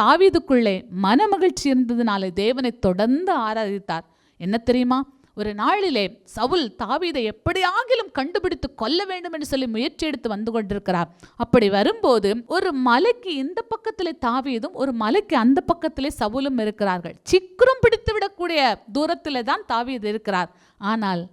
தாவீதுக்குள்ளே மனமகிழ்ச்சி இருந்ததுனாலே தேவனை தொடர்ந்து ஆராதித்தார். என்ன தெரியுமா? ஒரு நாளிலே சவுல் தாவீதை எப்படியாகிலும் கண்டுபிடித்து கொல்ல வேண்டும் என்று சொல்லி முயற்சி எடுத்து வந்து கொண்டிருக்கிறார். அப்படி வரும்போது ஒரு மலைக்கு இந்த பக்கத்திலே தாவீதும் ஒரு மலைக்கு அந்த பக்கத்திலே சவுலும் இருக்கிறார்கள். சிக்கரும் பிடித்து விடக்கூடிய தூரத்தில் தான் தாவீது இருக்கிறார். ஆனால்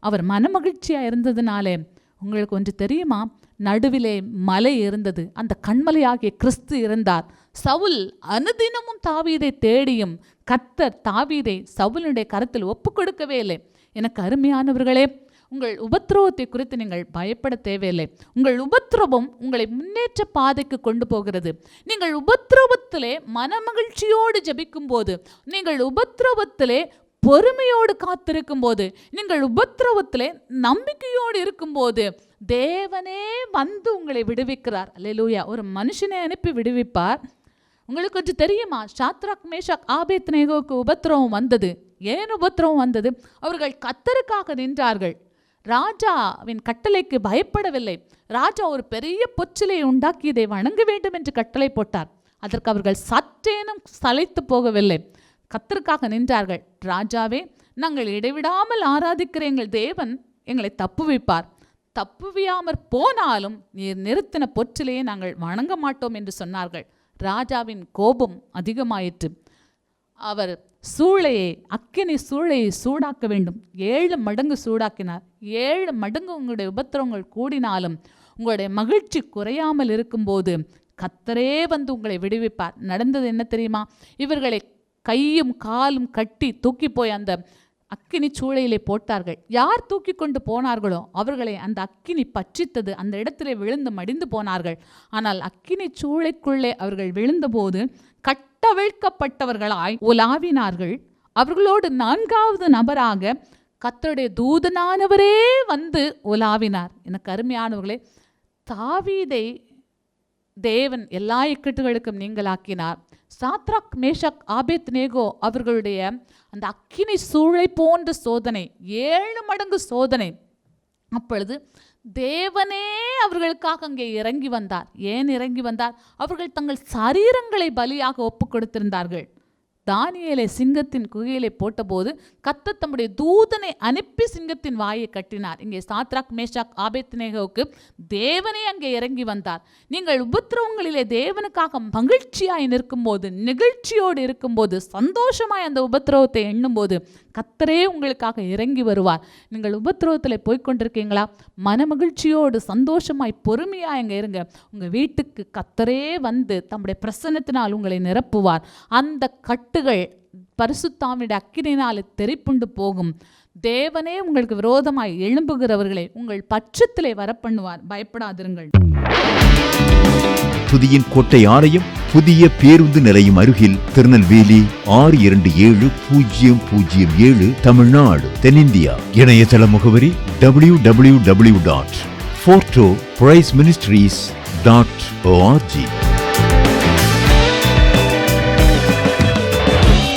அவர் மனமகிழ்ச்சியாக இருந்ததுனாலே உங்களுக்கு ஒன்று தெரியுமா? நடுவிலே மலை இருந்தது. அந்த கண்மலையாகிய கிறிஸ்து இருந்தார். சவுல் அனுதினமும் தாவீதை தேடியும் கத்தர் தாவீதை சவுலினுடைய கருத்தில் ஒப்பு கொடுக்கவே இல்லை. எனக்கு அருமையானவர்களே உங்கள் உபத்திரவத்தை குறித்து நீங்கள் பயப்பட தேவையில்லை. உங்கள் உபத்திரவம் உங்களை முன்னேற்ற பாதைக்கு கொண்டு போகிறது. நீங்கள் உபத்திரவத்திலே மனமகிழ்ச்சியோடு ஜபிக்கும் போது நீங்கள் உபத்திரவத்திலே பொறுமையோடு காத்திருக்கும் போது நீங்கள் உபத்திரவத்திலே நம்பிக்கையோடு இருக்கும்போது தேவனே வந்து உங்களை விடுவிக்கிறார். அல்லேலூயா. ஒரு மனுஷனை அனுப்பி விடுவிப்பார். உங்களுக்கு கொஞ்சம் தெரியுமா? சாத்ராக் மேஷாக் ஆபேத் நேகோவுக்கு உபத்திரவம் வந்தது. ஏன் உபத்திரவம் வந்தது? அவர்கள் கத்தருக்காக நின்றார்கள். ராஜாவின் கட்டளைக்கு பயப்படவில்லை. ராஜா ஒரு பெரிய பொச்சிலையை உண்டாக்கி இதை வணங்க வேண்டும் என்று கட்டளை போட்டார். அதற்கு அவர்கள் சற்றேனும் சளைத்து போகவில்லை. கத்தருக்காக நின்றார்கள். ராஜாவே நாங்கள் இடைவிடாமல் ஆராதிக்கிற எங்கள் தேவன் எங்களை தப்புவிப்பார் தப்புவியாமற் போனாலும் நீர் நிறுத்தின பொற்றிலேயே நாங்கள் வணங்க மாட்டோம் என்று சொன்னார்கள். ராஜாவின் கோபம் அதிகமாயிற்று. அவர் சூளையை அக்கினி சூளையை சூடாக்க வேண்டும். ஏழு மடங்கு சூடாக்கினார். ஏழு மடங்கு உங்களுடைய உபத்திரவங்கள் கூடினாலும் உங்களுடைய மகிழ்ச்சி குறையாமல் இருக்கும்போது கத்தரே வந்து உங்களை விடுவிப்பார். நடந்தது என்ன தெரியுமா? இவர்களை கையும் காலும் கட்டி தூக்கி போய் அந்த அக்கினி சூளையிலே போட்டார்கள். யார் தூக்கி கொண்டு போனார்களோ அவர்களை அந்த அக்கினி பற்றித்தது அந்த இடத்திலே விழுந்து மடிந்து போனார்கள். ஆனால் அக்கினி சூளைக்குள்ளே அவர்கள் விழுந்தபோது கட்டவிழ்க்கப்பட்டவர்களாய் உலாவினார்கள். அவர்களோடு நான்காவது நபராக கத்தருடைய தூதனானவரே வந்து உலாவினார். எனக்கு அருமையானவர்களே தாவீதை தேவன் எல்லா இக்கட்டுகளுக்கும் நீங்களாக்கினார். சாத்ராக் மேஷாக் ஆபேத் நேகோ அவர்களுடைய அந்த அக்கினி சூளை போன்ற சோதனை ஏழு மடங்கு சோதனை. அப்பொழுது தேவனே அவர்களுக்காக அங்கே இறங்கி வந்தார். ஏன் இறங்கி வந்தார்? அவர்கள் தங்கள் சரீரங்களை பலியாக ஒப்பு கொடுத்திருந்தார்கள் தானியலை சிங்கத்தின் குகையிலே போட்டபோது கத்த தம்முடைய தூதனை அனுப்பி சிங்கத்தின் வாயை கட்டினார். இங்கே சாத்ராக் மேஷாக் ஆபேத்நேகோவுக்கு தேவனே அங்கே இறங்கி வந்தார். நீங்கள் உபத்திரவங்களிலே தேவனுக்காக மகிழ்ச்சியாய் நிற்கும்போது நெகிழ்ச்சியோடு இருக்கும்போது சந்தோஷமாய் அந்த உபத்திரவத்தை எண்ணும்போது கத்தரே உங்களுக்காக இறங்கி வருவார். நீங்கள் உபத்திரவத்தில் போய்க்கொண்டிருக்கீங்களா? மனமகிழ்ச்சியோடு சந்தோஷமாய் பொறுமையாக அங்கே இருங்க. உங்கள் வீட்டுக்கு கத்தரே வந்து தம்முடைய பிரசன்னத்தினால் உங்களை நிரப்புவார். அந்த கட் கட்டுகள் பரிசுத்தாமிட அக்கினினால் தெரிப்புண்டு போகும். தேவனே உங்களுக்கு விரோதமாய் எழும்புகிறவர்களை உங்கள் பட்சத்திலே வரப்பண்ணுவார். பயப்படாதிருங்கள். துதியின் கோட்டை ஆலயம் புதிய பேருந்து நிலையம் அருகில் திருநெல்வேலி ஆறு இரண்டு ஏழு பூஜ்ஜியம் பூஜ்ஜியம் ஏழு தமிழ்நாடு தென்னிந்தியா. இணையதள முகவரி W W W dot Fordow price ministries dot O R G